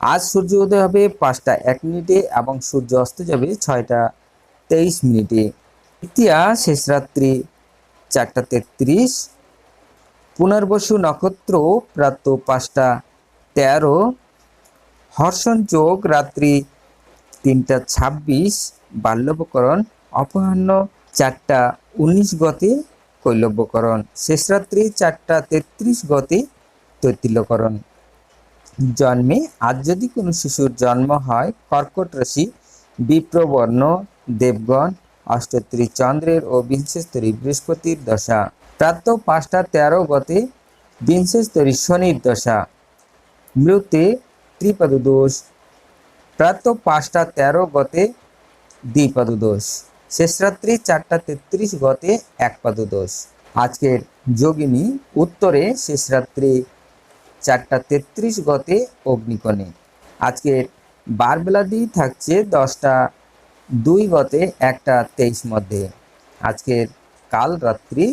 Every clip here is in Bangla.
আজ সূর্য উদয় হবে পাঁচটা এক মিনিটে এবং সূর্য অস্ত যাবে ছয়টা তেইশ মিনিটে। তৃতীয়া শেষ রাত্রি, চারটা তেত্রিশ। পুনর্বসু নক্ষত্র, প্রাত পাঁচটা তেরো। হর্ষণ যোগ রাত্রি তিনটা ছাব্বিশ। বাল্যবকরণ অপরাহ্ন চারটা উনিশ গতে কৈলব্যকরণ। শেষ রাত্রি, চারটা তেত্রিশ গতে তৈতিল্যকরণ। জন্মে, আজ যদি কোনো শিশুর জন্ম হয়, কর্কট রাশি, বিপ্রবর্ণ, দেবগণ অষ্টোত্তরী চন্দ্রের ও বিংশস্তরী বৃহস্পতির দশা। প্রাত পাঁচটা তেরো গতে বিংশস্তরী শনির দশা। মৃতে ত্রিপদ দোষ প্রাত পাঁচটা তেরো গতে দ্বিপদ দোষ শেষরাত্রি চারটা তেত্রিশ গতে একপদ দোষ আজকের যোগিনী উত্তরে শেষরাত্রি চারটা তেত্রিশ গতে অগ্নিকণে। আজকের বারবেলাদি থাকছে দশটা দুই গতে, একটা তেইশ মধ্যে। আজকের কাল রাত্রি,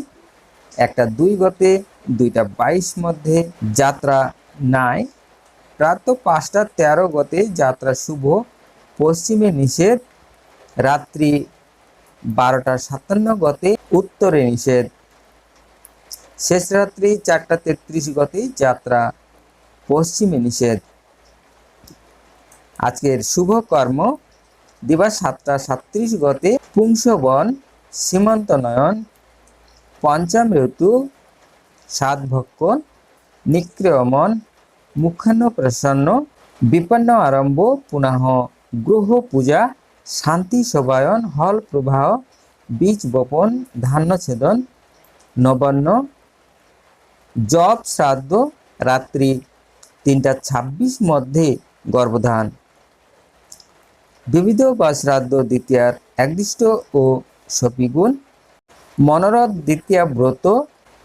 একটা দুই গতে, দুইটা বাইশ মধ্যে যাত্রা নাই। প্রাত পাঁচটা তেরো গতে যাত্রা শুভ, পশ্চিমে নিষেধ। রাত্রি বারোটা সাতান্ন গতে উত্তরে নিষেধ। শেষ রাত্রি চারটা তেত্রিশ গতে যাত্রা পশ্চিমে নিষেধ। আজকের শুভ কর্ম দিবা সাতটা সাত্রিশ গতে পুংসবন সীমান্ত নয়ন পঞ্চম ঋতু সাত ভক্ষণ নিক্রিয়মন মুখান্ন প্রসন্ন বিপন্ন আরম্ভ পুনঃ গ্রহ পূজা শান্তি শোভায়ন হল প্রবাহ বীজ বপন ধান্য ছেদন নবান্ন জব শ্রাদ্ধ রাত্রি তিনটা ছাব্বিশ মধ্যে গর্ভধান। বিবিধ বা শ্রাদ্ধ দ্বিতীয়ার একদিষ্ট ও সপিগুণ। মনোরথ দ্বিতীয়া ব্রত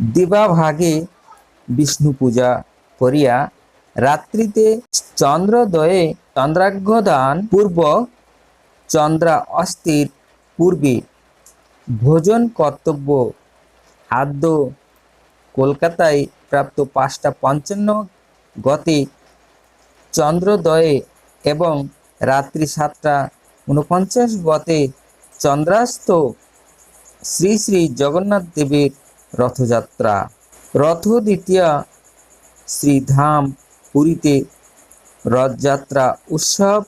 দিবাভাগে বিষ্ণু পূজা করিয়া রাত্রিতে চন্দ্রোদয়ে চন্দ্রার্ঘ্যদান পূর্বক চন্দ্রা অস্থির পূর্বে ভোজন কর্তব্য। আদ্য কলকাতায় প্রাপ্ত পাঁচটা পঞ্চান্ন গতে, চন্দ্রদয়ে এবং রাত্রি সাতটা উনপঞ্চাশ গতে চন্দ্রাস্ত শ্রী শ্রী জগন্নাথ দেবের রথযাত্রা। রথ দ্বিতীয়া শ্রীধাম পুরীতে রথযাত্রা উৎসব